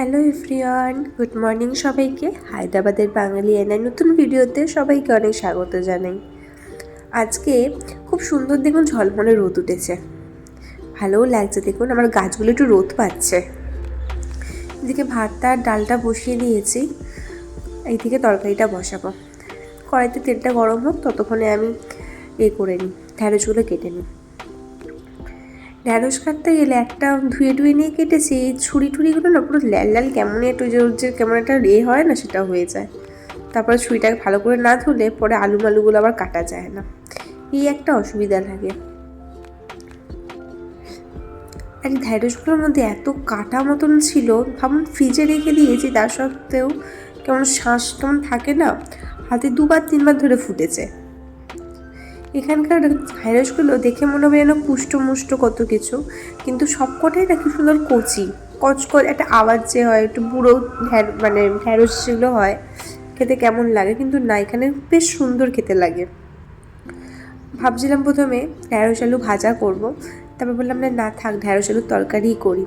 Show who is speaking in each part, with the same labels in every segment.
Speaker 1: Hello everyone, good morning সবাইকে। হায়দ্রাবাদের বাঙালি এনার নতুন ভিডিওতে সবাইকে অনেক স্বাগত জানাই। আজকে খুব সুন্দর দেখুন ঝলমলে রোদ উঠেছে। ভালোও লাগছে দেখুন, আমার গাছগুলো একটু রোদ পাচ্ছে। এদিকে ভাতটা আর ডালটা বসিয়ে দিয়েছি, এইদিকে তরকারিটা বসাবো। কড়াইতে তেলটা গরম হোক, ততক্ষণে আমি এ করে নিই ঢ্যাঁড়সগুলো কেটে নিই। ঢ্যাঁড়স কাটতে গেলে একটা ধুয়ে ধুয়ে নিয়ে কেটেছি, এই ছুরি টুরিগুলো না পুরো লাল লাল কেমন একটু যে কেমন একটা রে হয় না সেটা হয়ে যায়। তারপরে ছুরিটাকে ভালো করে না ধুলে পরে আলু মালুগুলো আবার কাটা যায় না। এই একটা অসুবিধা লাগে। আর এই ঢ্যাঁড়সগুলোর মধ্যে এত কাটা মতন ছিল, ভাবুন ফ্রিজে রেখে দিয়েছি তা সত্ত্বেও কেমন শ্বাস কেমন থাকে না, হাতে দুবার তিনবার ধরে ফুটেছে। এখানকার ঢ্যাঁড়সগুলো দেখে মনে হবে যেন পুষ্ট মুষ্ট কত কিছু। কিন্তু সবকটাই না কি সুন্দর কচি কচকচ একটা আওয়াজ যে হয়, একটু বুড়ো মানে ঢ্যাঁড়স যেগুলো হয়, খেতে কেমন লাগে, কিন্তু না, এখানে বেশ সুন্দর খেতে লাগে। ভাবছিলাম প্রথমে ঢ্যাঁড়স আলু ভাজা করব, তারপর বললাম, না না, থাক, ঢ্যাঁড়স আলুর তরকারিই করি।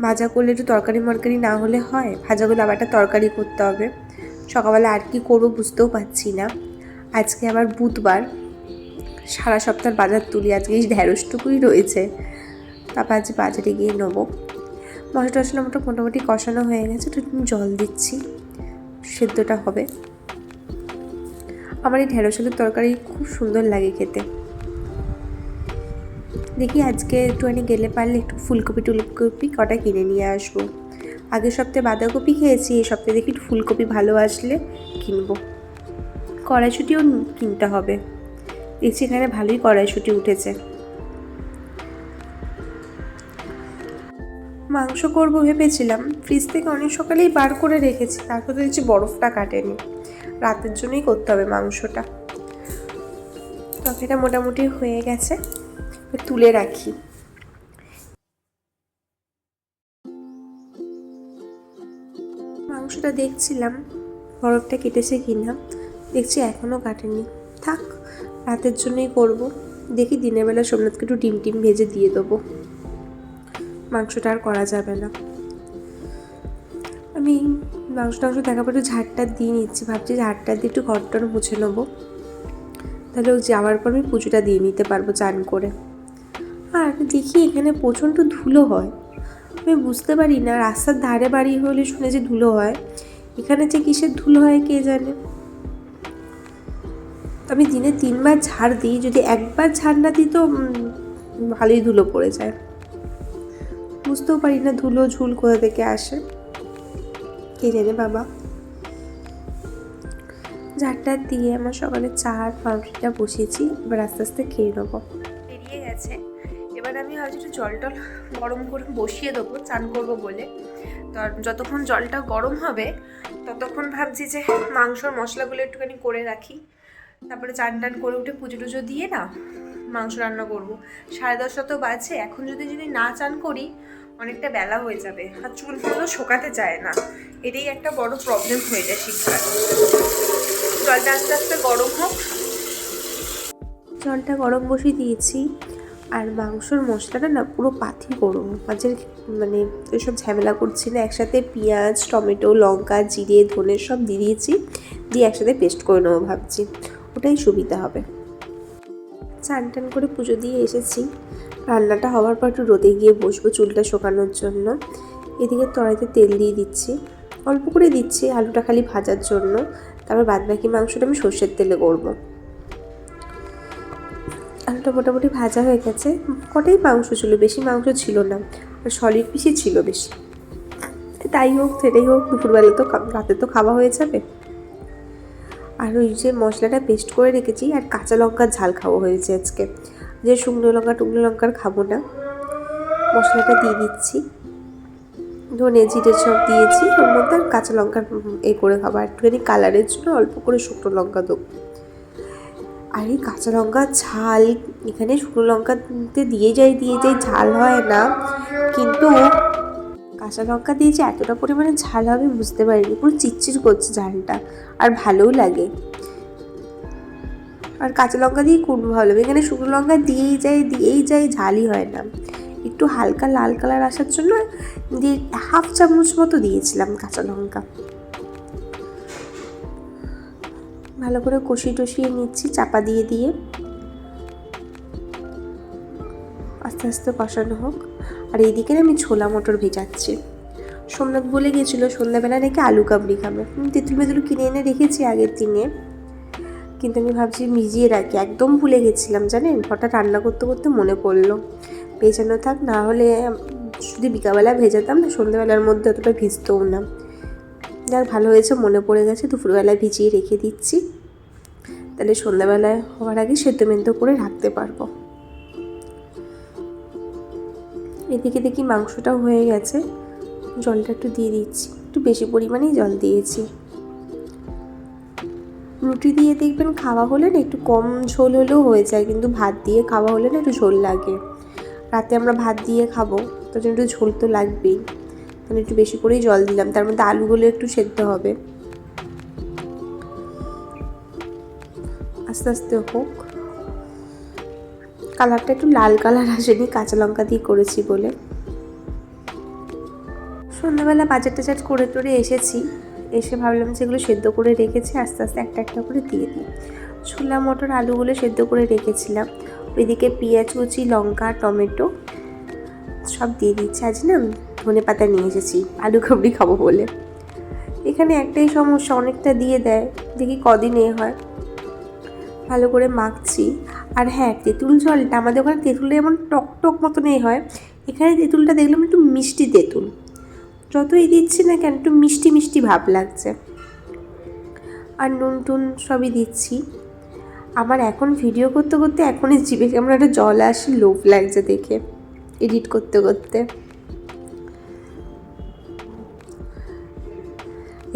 Speaker 1: ভাজা করলে একটু তরকারি মরকারি না হলে হয় ভাজাগুলো আবার একটা তরকারি করতে হবে। সকালবেলা আর কি করব বুঝতেও পারছি না। আজকে আবার বুধবার। সারা সপ্তাহ বাজার তুলি, আজকে এই ঢ্যাঁড়সটুকুই রয়েছে। তারপর আজ বাজারে গিয়ে নেব। মশলা টশলা মোটা, মোটামুটি কষানো হয়ে গেছে একটু জল দিচ্ছি। সেদ্ধটা হবে। আমার এই ঢ্যাঁড়স আলুর তরকারি খুব সুন্দর লাগে খেতে। দেখি আজকে একটুখানি গেলে পারলে একটু ফুলকপি, টুলকপি কটা কিনে নিয়ে আসব। আগের সপ্তাহে বাঁধাকপি খেয়েছি, এই সপ্তাহে দেখি ফুলকপি ভালো আসলে কিনবো। কড়াইশুটিও কিনতে হবে। দেখছি এখানে ভালোই কড়াইশুটি উঠেছে। মাংস করব ভেবেছিলাম। ফ্রিজ থেকে অনেক সকালেই বার করে রেখেছি, তারপর দেখছি বরফটা কাটেনি। রাতের জন্যই করতে হবে মাংসটা। তরকারিটা মোটামুটি হয়ে গেছে তুলে রাখি। মাংসটা দেখছিলাম বরফটা কেটেছে কিনা। দেখছি এখনও কাটেনি। থাক, রাতের জন্যই করব। দেখি দিনের বেলা সোমনাথকে একটু ডিম টিম ভেজে দিয়ে দেবো। মাংসটা আর করা যাবে না। আমি মাংস টাংস দেখা পর একটু ঝাড়টা দিয়ে নিচ্ছি। ভাবছি ঝাড়টা দিয়ে একটু ঘরটার মুছে নেব। তাহলে ও যাওয়ার পর আমি পুজোটা দিয়ে নিতে পারব চান করে। আর দেখি এখানে প্রচণ্ড ধুলো হয়। আমি বুঝতে পারি না, রাস্তার ধারে বাড়ি হলে শুনে যে ধুলো হয়। এখানে যে কিসের ধুলো হয় কে জানে? আমি দিনে তিনবার ঝাড় দিই, যদি একবার ঝাড় না দিই তো ভালোই ধুলো পড়ে যায়। বুঝতেও পারি না, ধুলো ঝুল কোথা থেকে আসে। কে জানে বাবা। ঝাড়টা দিয়ে আমার সকালে চা আর পাউরুটিটা বসিয়েছি, এবার আস্তে আস্তে খেয়ে নেব। বেরিয়ে গেছে। এবার আমি ভাবছি একটু জল টল গরম করে বসিয়ে দেবো, চান করব বলে। যতক্ষণ জলটা গরম হবে, ততক্ষণ ভাবছি যে মাংসর মশলাগুলো একটুখানি করে রাখি। তারপরে চান টান করে উঠে পুজো টুজো দিয়ে না মাংস রান্না করব। সাড়ে দশটা তো বাজছে, এখন যদি যদি না চান করি, অনেকটা বেলা হয়ে যাবে। আর চুলগুলো শোকাতে চায় না। এটাই একটা বড় প্রবলেম হয়ে যায় শীতকালে। জলটা আস্তে আস্তে গরম হোক। জলটা গরম বসিয়ে দিয়েছি, আর মাংসর মশলাটা না পুরো পাথি গরম। মাঝে মানে ওইসব ঝামেলা করছি না, একসাথে পেঁয়াজ, টমেটো, লঙ্কা, জিরে, ধনে সব দিয়ে দিয়েছি। দিয়ে একসাথে পেস্ট করে নেব ভাবছি। ওটাই সুবিধা হবে। চান টান করে পুজো দিয়ে এসেছি। রান্নাটা হওয়ার পর একটু রোদে গিয়ে বসবো চুলটা শোকানোর জন্য। এদিকে তড়াইতে তেল দিয়ে দিচ্ছি। অল্প করে দিচ্ছি আলুটা খালি ভাজার জন্য। তারপর বাদবাকি মাংসটা আমি সর্ষের তেলে করব। আলুটা মোটামুটি ভাজা হয়ে গেছে। কটাই মাংস ছিল? বেশি মাংস ছিল না। আর সলিড পিসই ছিল বেশি। তাই হোক, সেটাই হোক দুপুরবেলা তো রাতে তো খাওয়া হয়ে যাবে। আর ওই যে মশলাটা পেস্ট করে রেখেছি আর কাঁচা লঙ্কার ঝাল খাওয়া হয়েছে আজকে। যে শুকনো লঙ্কা টুকনো লঙ্কার খাব না। মশলাটা দিয়ে দিচ্ছি। ধনে জিরে সব দিয়েছি। ওর মধ্যে আর কাঁচা লঙ্কার এ করে খাব। একটুখানি কালারের জন্য অল্প করে শুকনো লঙ্কা দেবো। আর এই কাঁচা লঙ্কা ঝাল এখানে শুকনো লঙ্কাতে দিয়ে যাই দিয়ে যাই ঝাল হয় না। কিন্তু কাঁচা লঙ্কা দিয়ে যে এতটা পরিমাণে ঝাল হবে বুঝতে পারিনি। পুরো চিটচিট করছে ঝালটা। আর ভালোও লাগে। আর কাঁচা লঙ্কা দিয়ে কোন ভালো লাগে। এখানে শুকনো লঙ্কা দিয়েই যাই দিয়েই যাই ঝালই হয় না। একটু হালকা লাল কালার আসার জন্য দিয়ে হাফ চামচ মতো দিয়েছিলাম কাঁচা লঙ্কা। ভালো করে কষিয়ে টষিয়ে নিচ্ছি চাপা দিয়ে দিয়ে। আস্তে আস্তে কষানো হোক। আর এইদিকে আমি ছোলা মটর ভেজাচ্ছি। সোমনাথ বলে গেছিল, সন্ধ্যাবেলা নাকি আলু কাবলি খাবে। তেঁতুল বেতুল কিনে এনে রেখেছি আগের দিনে। কিন্তু আমি ভাবছি ভিজিয়ে রাখি। একদম ভুলে গেছিলাম, জানেন? হঠাৎ রান্না করতে করতে মনে পড়ল। ভেজানো থাক, না হলে শুধু বিকালবেলা ভেজাতাম না, সন্ধ্যাবেলার মধ্যে অতটা ভিজতও না। যাক, ভালো হয়েছে, মনে পড়ে গেছে দুপুরবেলায় ভিজিয়ে রেখে দিচ্ছি। তাহলে সন্ধ্যাবেলায় হওয়ার আগে সেদ্ধ মেদ্ধ করে রাখতে পারব। এদিকে দেখি মাংসটাও হয়ে গেছে। জলটা একটু দিয়ে দিচ্ছি। একটু বেশি পরিমাণেই জল দিয়েছি। রুটি দিয়ে দেখবেন খাওয়া হলে না একটু কম ঝোল হলেও হয়ে যায়, কিন্তু ভাত দিয়ে খাওয়া হলে না একটু ঝোল লাগে। রাতে আমরা ভাত দিয়ে খাব জন্য একটু ঝোল তো লাগবেই। তাহলে একটু বেশি করেই জল দিলাম। তার মধ্যে আলুগুলো একটু সেদ্ধ হবে। আস্তে আস্তে হোক। কালারটা একটু লাল কালার আসেনি কাঁচা লঙ্কা দিয়ে করেছি বলে। সন্ধ্যাবেলা বাজার টাজার করে টরে এসেছি, এসে ভাবলাম যেগুলো সেদ্ধ করে রেখেছি, আস্তে আস্তে একটা একটা করে দিয়ে দিই। ছোলা, মটর, আলুগুলো সেদ্ধ করে রেখেছিলাম। ওইদিকে পেঁয়াজ, কুচি, লঙ্কা, টমেটো সব দিয়ে দিচ্ছি। আজ না ধনে পাতা নিয়ে এসেছি, আলু কাবড়ি খাব বলে। এখানে একটাই সমস্যা, অনেকটা দিয়ে দেয়, দেখি কদিন এ হয়। ভালো করে মাখছি আর হ্যাঁ তেঁতুল জলটা আমাদের ওখানে তেঁতুলটা যেমন টক টক মতন এ হয়। এখানে তেঁতুলটা দেখলাম একটু মিষ্টি তেঁতুল। যতই দিচ্ছি না কেন, একটু মিষ্টি মিষ্টি ভাব লাগছে। আর নুন টুন সবই দিচ্ছি। আমার এখন ভিডিও করতে করতে এখনই জিভে কেমন একটা জল আসে, লোভ লাগছে দেখে এডিট করতে করতে।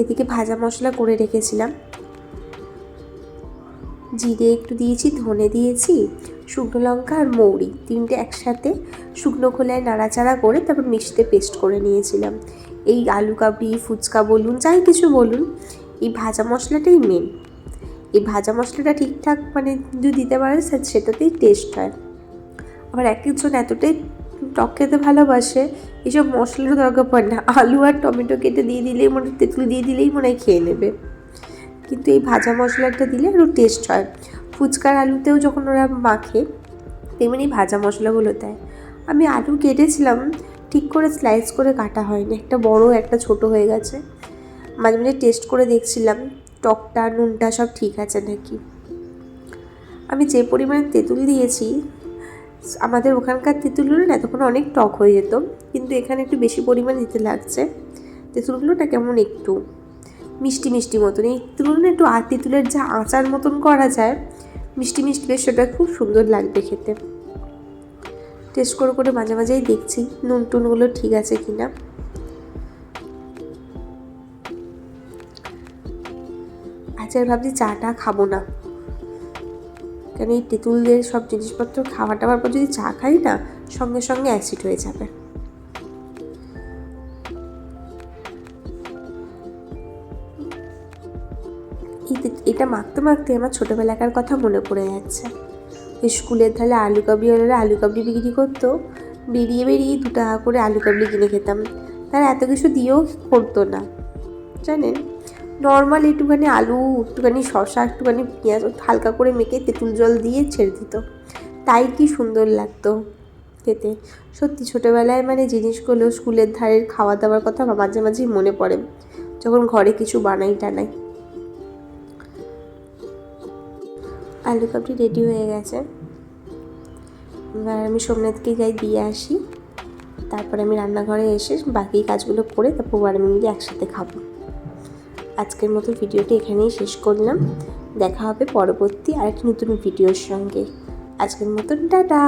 Speaker 1: এদিকে ভাজা মশলা করে রেখেছিলাম। জিরে একটু দিয়েছি, ধনে দিয়েছি, শুকনো লঙ্কা আর মৌরি। তিনটে একসাথে শুকনো খোলায় নাড়াচাড়া করে তারপর মিক্সিতে পেস্ট করে নিয়েছিলাম। এই আলু কাবড়ি ফুচকা বলুন, যাই কিছু বলুন, এই ভাজা মশলাটাই মেন এই ভাজা মশলাটা ঠিকঠাক মানে যদি দিতে পারে সেটাতেই টেস্ট হয়। আবার এক একজন এতটাই টক খেতে ভালোবাসে, এসব মশলারও দরকার পড়ে না। আলু আর টমেটো কেটে দিয়ে দিলেই মনে তেঁতুল দিয়ে দিলেই মনে হয় খেয়ে নেবে। কিন্তু এই ভাজা মশলাটা দিলে একটু টেস্ট হয়। ফুচকার আলুতেও যখন ওরা মাখে, তেমনি ভাজা মশলাগুলো দেয়। আমি আলু কেটেছিলাম, ঠিক করে স্লাইস করে কাটা হয়নি। একটা বড়, একটা ছোট হয়ে গেছে। মাঝে মাঝে টেস্ট করে দেখছিলাম, টকটা, নুনটা সব ঠিক আছে নাকি? আমি যে পরিমাণে তেঁতুল দিয়েছি, আমাদের ওখানকার তেঁতুলগুলো না তখন অনেক টক হয়ে যেত, কিন্তু এখানে একটু বেশি পরিমাণ দিতে লাগছে। তেঁতুলগুলোটা কেমন একটু? মিষ্টি মিষ্টি মতন এই তুলনায় একটু আর তেঁতুলের যা আচার মতন করা যায়। মিষ্টি মিষ্টি বেশ সেটা খুব সুন্দর লাগবে খেতে। টেস্ট করে করে মাঝে মাঝেই দেখছি নুন টুনগুলো ঠিক আছে কি না আচ্ছা ভাবছি চাটা খাব না। কেন এই তেঁতুলদের সব জিনিসপত্র খাওয়া টাওয়ার পর যদি চা খাই না, সঙ্গে সঙ্গে অ্যাসিড হয়ে যাবে। এটা মাখতে মাখতে আমার ছোটোবেলাকার কথা মনে পড়ে যাচ্ছে। স্কুলের ধারে আলু কাবলিওয়ালারা আলু কাবলি বিক্রি করতো। বেরিয়ে বেরিয়ে দু টাকা করে আলু কাবলি কিনে খেতাম। তারা এত কিছু দিয়েও করতো না। জানেন? নর্মাল একটুখানি আলু, একটুখানি শশা একটুখানি পেঁয়াজ হালকা করে মেখে তেঁতুল জল দিয়ে ছেড়ে দিত। তাই কি সুন্দর লাগতো খেতে। সত্যি ছোটোবেলায় মানে জিনিসগুলো স্কুলের ধারের খাওয়া দাওয়ার কথা মাঝে মাঝেই মনে পড়ে। যখন ঘরে কিছু বানাই টানাই আলু কাপটি রেডি হয়ে গেছে। এবার আমি সোমনাথকে যাই দিয়ে আসি। তারপরে আমি রান্নাঘরে এসে বাকি কাজগুলো করে তারপর আমি মিলে একসাথে খাব। আজকের মতো ভিডিওটি এখানেই শেষ করলাম। দেখা হবে পরবর্তী আরেকটি নতুন ভিডিওর সঙ্গে। আজকের মতন টাটা!